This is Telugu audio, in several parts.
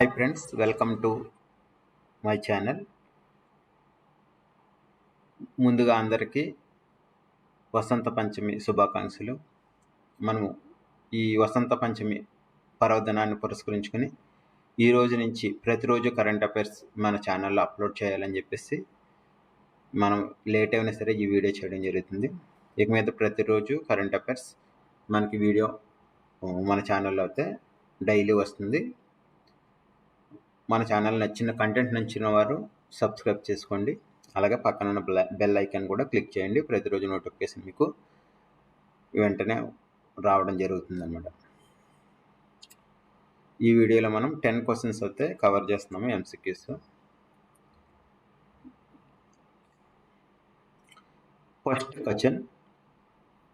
Hi friends welcome to my channel. ముందుగా అందరికీ వసంత పంచమి శుభాకాంక్షలు. మనము ఈ వసంత పంచమి పర్వదినాన్ని పురస్కరించుకొని ఈ రోజు నుంచి ప్రతిరోజు కరెంట్ అఫైర్స్ మన ఛానల్లో అప్లోడ్ చేయాలని చెప్పేసి మనం లేట్ అయినా సరే ఈ వీడియో చేయడం జరుగుతుంది. ఇక మీద ప్రతిరోజు కరెంట్ అఫైర్స్ మనకి వీడియో మన ఛానల్లో అయితే డైలీ వస్తుంది. మన ఛానల్ నచ్చిన కంటెంట్ నచ్చిన వారు సబ్స్క్రైబ్ చేసుకోండి. అలాగే పక్కన ఉన్న బెల్ ఐకాన్ కూడా క్లిక్ చేయండి. ప్రతిరోజు నోటిఫికేషన్ మీకు వెంటనే రావడం జరుగుతుందన్నమాట. ఈ వీడియోలో మనం టెన్ క్వశ్చన్స్ అయితే కవర్ చేస్తున్నాము ఎంసీక్యూస్ ఫస్ట్ క్వశ్చన్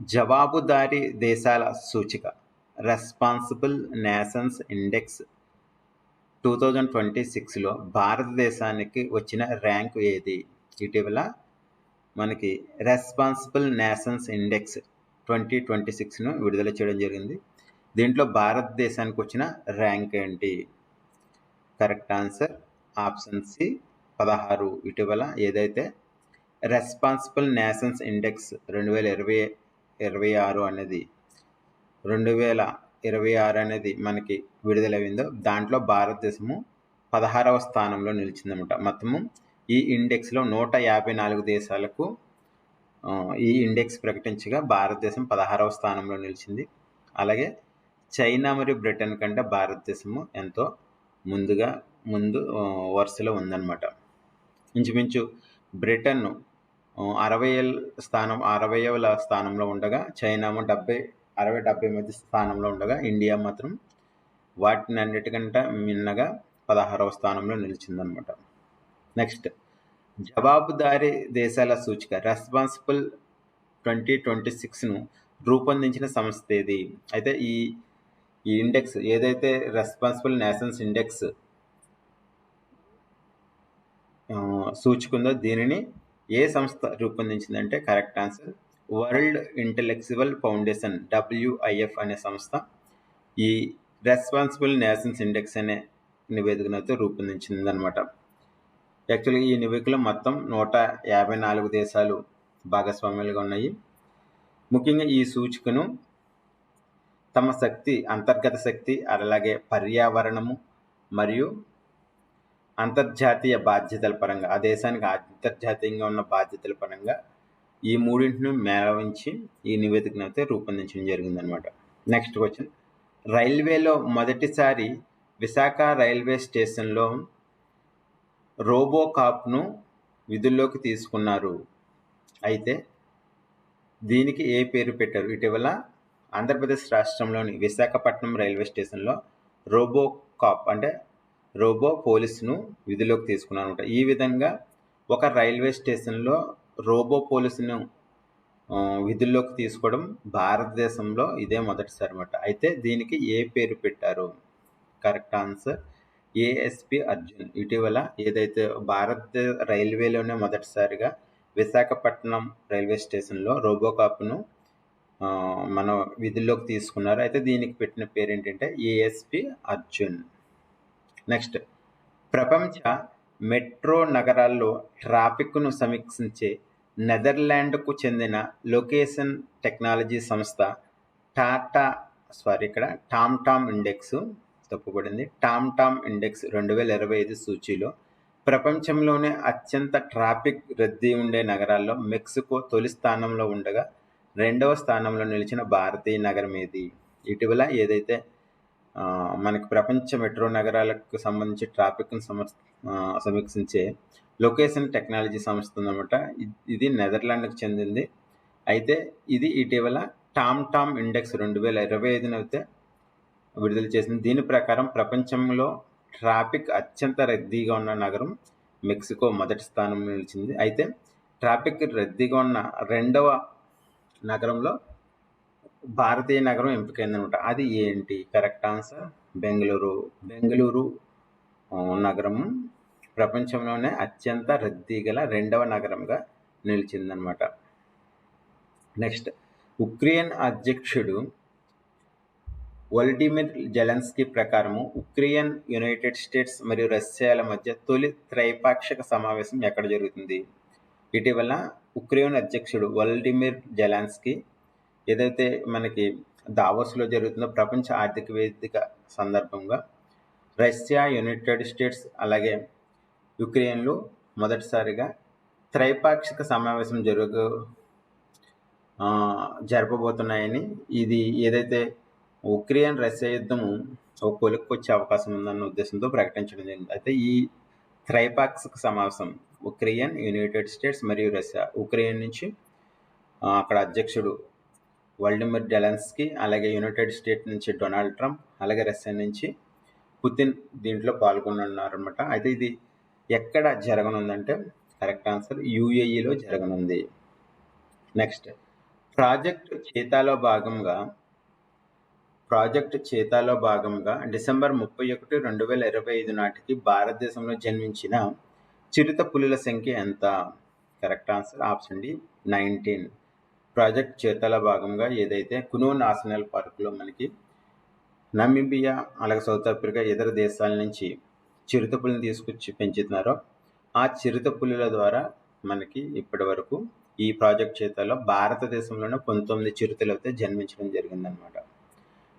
జవాబుదారీ దేశాల సూచిక. Responsible nations index two thousand twenty సిక్స్లో భారతదేశానికి వచ్చిన ర్యాంకు ఏది? ఇటీవల మనకి responsible nations index twenty twenty సిక్స్ను విడుదల చేయడం జరిగింది. దీంట్లో భారతదేశానికి వచ్చిన ర్యాంక్ ఏంటి? కరెక్ట్ ఆన్సర్ ఆప్షన్ సి పదహారు. ఇటీవల ఏదైతే రెస్పాన్సిబుల్ నేషన్స్ ఇండెక్స్ రెండు వేల ఇరవై ఇరవై ఆరు అనేది రెండు వేల ఇరవై ఆరు అనేది మనకి విడుదలైందో దాంట్లో భారతదేశము పదహారవ స్థానంలో నిలిచిందనమాట మొత్తము ఈ ఇండెక్స్లో నూట యాభై నాలుగు దేశాలకు ఈ ఇండెక్స్ ప్రకటించగా భారతదేశం పదహారవ స్థానంలో నిలిచింది. అలాగే చైనా మరియు బ్రిటన్ కంటే భారతదేశము ఎంతో ముందుగా ముందు వరుసలో ఉందన్నమాట. ఇంచుమించు బ్రిటన్ అరవై స్థానం అరవైవ స్థానంలో ఉండగా చైనాము డెబ్బై అరవై డెబ్బై మధ్య స్థానంలో ఉండగా ఇండియా మాత్రం వాటిని అన్నిటికంటే మిన్నగా పదహారవ స్థానంలో నిలిచిందనమాట. నెక్స్ట్ జవాబుదారీ దేశాల సూచిక రెస్పాన్సిబుల్ ట్వంటీ ట్వంటీ సిక్స్ను రూపొందించిన సంస్థ ఏది? అయితే ఈ ఈ ఇండెక్స్ ఏదైతే రెస్పాన్సిబుల్ నేషన్స్ ఇండెక్స్ సూచికుందో దీనిని ఏ సంస్థ రూపొందించిందంటే correct answer world intellectual foundation WIF అనే సంస్థ ఈ రెస్పాన్సిబుల్ నేషన్స్ ఇండెక్స్ అనే నివేదికనైతే రూపొందించిందనమాట యాక్చువల్గా ఈ నివేదికలో మొత్తం నూట యాభై నాలుగు దేశాలు భాగస్వామ్యాలుగా ఉన్నాయి. ముఖ్యంగా ఈ సూచికను తమ శక్తి అంతర్గత శక్తి అలాగే పర్యావరణము మరియు అంతర్జాతీయ బాధ్యతల పరంగా ఆ దేశానికి అంతర్జాతీయంగా ఉన్న బాధ్యతల పరంగా ఈ మూడింటిని మేళవించి ఈ నివేదికను అయితే రూపొందించడం జరిగిందనమాట. Next question. రైల్వేలో మొదటిసారి విశాఖ రైల్వే స్టేషన్లో రోబోకాప్ను విధుల్లోకి తీసుకున్నారు. అయితే దీనికి ఏ పేరు పెట్టారు? ఇటీవల ఆంధ్రప్రదేశ్ రాష్ట్రంలోని విశాఖపట్నం రైల్వే స్టేషన్లో రోబో కాప్ అంటే రోబో పోలీసును విధుల్లోకి తీసుకున్నారు అనమాట ఈ విధంగా ఒక రైల్వే స్టేషన్లో రోబో పోలీసును విధుల్లోకి తీసుకోవడం భారతదేశంలో ఇదే మొదటిసారి అనమాట అయితే దీనికి ఏ పేరు పెట్టారు? Correct answer ASP Arjun. ఇటీవల ఏదైతే భారత రైల్వేలోనే మొదటిసారిగా విశాఖపట్నం రైల్వే స్టేషన్లో రోబోకాప్ను మన విధుల్లోకి తీసుకున్నారు. అయితే దీనికి పెట్టిన పేరు ఏంటంటే ఏఎస్పి అర్జున్. నెక్స్ట్ ప్రపంచ మెట్రో నగరాల్లో ట్రాఫిక్ను సమీక్షించే నెదర్లాండ్కు చెందిన లొకేషన్ టెక్నాలజీ సంస్థ టాటా సారీ ఇక్కడ టామ్ టామ్ ఇండెక్స్ తప్పుపడింది టామ్ టామ్ ఇండెక్స్ రెండు వేల ఇరవై ఐదు సూచీలో ప్రపంచంలోనే అత్యంత ట్రాఫిక్ రద్దీ ఉండే నగరాల్లో మెక్సికో తొలి స్థానంలో ఉండగా రెండవ స్థానంలో నిలిచిన భారతీయ నగరం ఏది? ఇటీవల ఏదైతే మనకి ప్రపంచ మెట్రో నగరాలకు సంబంధించి ట్రాఫిక్ను సమ సమీక్షించే లొకేషన్ టెక్నాలజీ సంస్థ ఉందన్నమాట ఇది నెదర్లాండ్కి చెందింది. అయితే ఇది ఇటీవల టామ్ టామ్ ఇండెక్స్ రెండు వేల ఇరవై ఐదున అయితే విడుదల చేసింది. దీని ప్రకారం ప్రపంచంలో ట్రాఫిక్ అత్యంత రద్దీగా ఉన్న నగరం మెక్సికో మొదటి స్థానంలో నిలిచింది. అయితే ట్రాఫిక్ రద్దీగా ఉన్న రెండవ నగరంలో భారతీయ నగరం ఎంపికైందనమాట. అది ఏంటి? Correct answer? బెంగళూరు. బెంగళూరు నగరం ప్రపంచంలోనే అత్యంత రద్దీ గల రెండవ నగరంగా నిలిచిందనమాట. నెక్స్ట్ ఉక్రెయిన్ అధ్యక్షుడు వల్డిమిర్ జెలెన్స్కీ ప్రకారము ఉక్రెయిన్ యునైటెడ్ స్టేట్స్ మరియు రష్యాల మధ్య తొలి త్రైపాక్షిక సమావేశం ఎక్కడ జరుగుతుంది? ఇటీవల ఉక్రెయిన్ అధ్యక్షుడు వల్డిమిర్ జెలాన్స్కీ ఏదైతే మనకి దావోస్లో జరుగుతుందో ప్రపంచ ఆర్థిక వేదిక సందర్భంగా రష్యా యునైటెడ్ స్టేట్స్ అలాగే యుక్రెయిన్లో మొదటిసారిగా త్రైపాక్షిక సమావేశం జరుగు జరపబోతున్నాయని ఇది ఏదైతే ఉక్రెయిన్ రష్యా యుద్ధము ఒక కొలుక్కు వచ్చే అవకాశం ఉందన్న ఉద్దేశంతో ప్రకటించడం జరిగింది. అయితే ఈ త్రైపాక్షిక సమావేశం ఉక్రెయిన్ యునైటెడ్ స్టేట్స్ మరియు రష్యా ఉక్రెయిన్ నుంచి అక్కడ అధ్యక్షుడు వల్డిమిర్ డెలెన్స్కీ అలాగే యునైటెడ్ స్టేట్ నుంచి డొనాల్డ్ ట్రంప్ అలాగే రష్యా నుంచి పుతిన్ దీంట్లో పాల్గొనున్నారనమాట అయితే ఇది ఎక్కడ జరగనుందంటే కరెక్ట్ ఆన్సర్ యూఏఈలో జరగనుంది. నెక్స్ట్ ప్రాజెక్ట్ చేతాలో భాగంగా ప్రాజెక్ట్ చేతాలో భాగంగా డిసెంబర్ ముప్పై ఒకటి రెండు వేల ఇరవై ఐదు నాటికి భారతదేశంలో జన్మించిన చిరుత పులుల సంఖ్య ఎంత? Correct answer option D nineteen. Project చేతల భాగంగా ఏదైతే కునో నేషనల్ పార్కులో మనకి నమీబియా అలాగే సౌత్ ఆఫ్రికా ఇతర దేశాల నుంచి చిరుత పులిని తీసుకొచ్చి పెంచుతున్నారో ఆ చిరుత పులుల ద్వారా మనకి ఇప్పటి వరకు ఈ ప్రాజెక్ట్ చేతల్లో భారతదేశంలోనే పంతొమ్మిది చిరుతలు అయితే జన్మించడం జరిగిందనమాట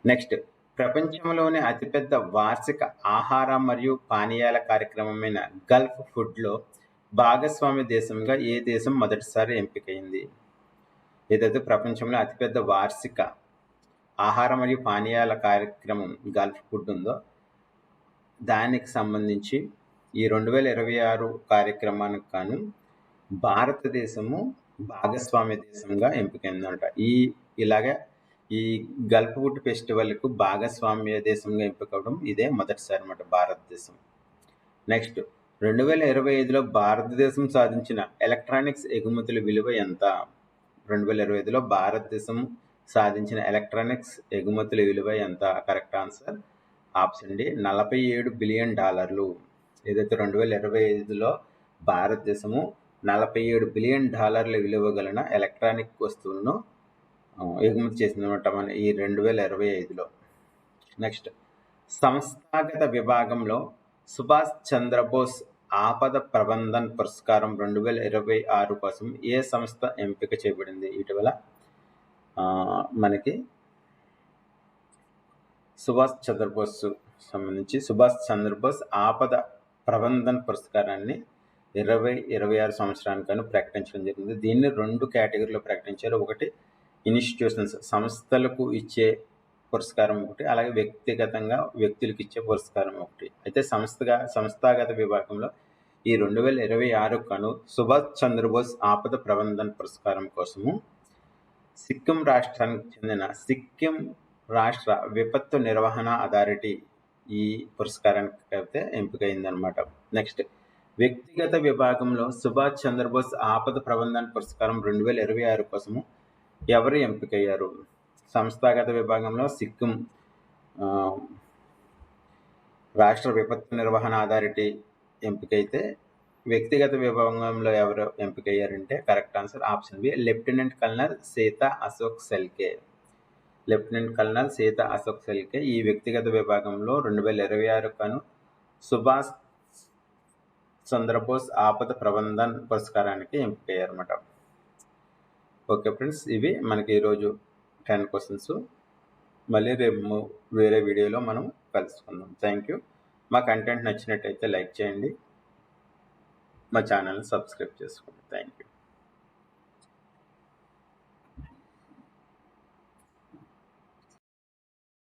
నెక్స్ట్ ప్రపంచంలోనే అతిపెద్ద వార్షిక ఆహార మరియు పానీయాల కార్యక్రమమైన గల్ఫ్ ఫుడ్లో భాగస్వామ్య దేశంగా ఏ దేశం మొదటిసారి ఎంపికైంది? ఏదైతే ప్రపంచంలో అతిపెద్ద వార్షిక ఆహార మరియు పానీయాల కార్యక్రమం గల్ఫ్ ఫుడ్ ఉందో దానికి సంబంధించి ఈ రెండు వేల ఇరవై ఆరు కార్యక్రమానికి గాను భారతదేశము భాగస్వామ్య దేశంగా ఎంపికైందంట. ఈ ఇలాగే ఈ గల్ఫ్ ఫుడ్ ఫెస్టివల్కు భాగస్వామ్య దేశంగా ఎంపికవడం ఇదే మొదటిసారి అన్నమాట భారతదేశం. నెక్స్ట్ రెండు వేల ఇరవై ఐదులో భారతదేశం సాధించిన ఎలక్ట్రానిక్స్ ఎగుమతుల విలువ ఎంత? రెండు వేల ఇరవై ఐదులో భారతదేశం సాధించిన ఎలక్ట్రానిక్స్ ఎగుమతుల విలువ ఎంత? కరెక్ట్ ఆన్సర్ ఆప్షన్ డి నలభై ఏడు బిలియన్ డాలర్లు. ఏదైతే రెండు వేల ఇరవై ఐదులో భారతదేశము నలభై ఏడు బిలియన్ డాలర్ల విలువ గలన ఎలక్ట్రానిక్ వస్తువులను ఎగుమతి చేసిందన్నమాట మన ఈ రెండు వేల ఇరవై ఐదులో. నెక్స్ట్ సంస్థాగత విభాగంలో సుభాష్ చంద్రబోస్ ఆపద ప్రబంధన్ పురస్కారం రెండు వేల ఇరవై ఆరు కోసం ఏ సంస్థ ఎంపిక చేయబడింది? ఇటీవల మనకి సుభాష్ చంద్రబోస్ సంబంధించి సుభాష్ చంద్రబోస్ ఆపద ప్రబంధన్ పురస్కారాన్ని ఇరవై ఇరవై ఆరు సంవత్సరానికను ప్రకటించడం జరిగింది. దీన్ని రెండు కేటగిరీలో ప్రకటించారు. ఒకటి ఇన్స్టిట్యూషన్స్ సంస్థలకు ఇచ్చే పురస్కారం ఒకటి అలాగే వ్యక్తిగతంగా వ్యక్తులకు ఇచ్చే పురస్కారం ఒకటి. అయితే సంస్థగా సంస్థాగత విభాగంలో ఈ రెండు వేల ఇరవై ఆరు కను సుభాష్ చంద్రబోస్ ఆపద ప్రబంధన పురస్కారం కోసము సిక్కిం రాష్ట్రానికి చెందిన సిక్కిం రాష్ట్ర విపత్తు నిర్వహణ అథారిటీ ఈ పురస్కారానికి అయితే ఎంపికైందనమాట నెక్స్ట్ వ్యక్తిగత విభాగంలో సుభాష్ చంద్రబోస్ ఆపద ప్రబంధన పురస్కారం రెండు వేల ఇరవై ఆరు కోసము ఎవరు ఎంపికయ్యారు? సంస్థాగత విభాగంలో సిక్కిం రాష్ట్ర విపత్తు నిర్వహణ అథారిటీ ఎంపికైతే వ్యక్తిగత విభాగంలో ఎవరు ఎంపికయ్యారంటే correct answer option B lieutenant colonel Sita Ashok Shelke. Lieutenant colonel Sita Ashok Shelke ఈ వ్యక్తిగత విభాగంలో రెండు వేల ఇరవై ఆరు కను సుభాష్ చంద్రబోస్ ఆపద ప్రబంధన్ పురస్కారానికి ఎంపికయ్యారన్నమాట. ఓకే ఫ్రెండ్స్ ఇవి మనకి ఈరోజు టెన్ క్వశ్చన్స్. మళ్ళీ రేపు వేరే వీడియోలో మనం కలుసుకుందాం. Thank you. మా కంటెంట్ నచ్చినట్టయితే లైక్ చేయండి. మా ఛానల్ని సబ్స్క్రైబ్ చేసుకోండి. Thank you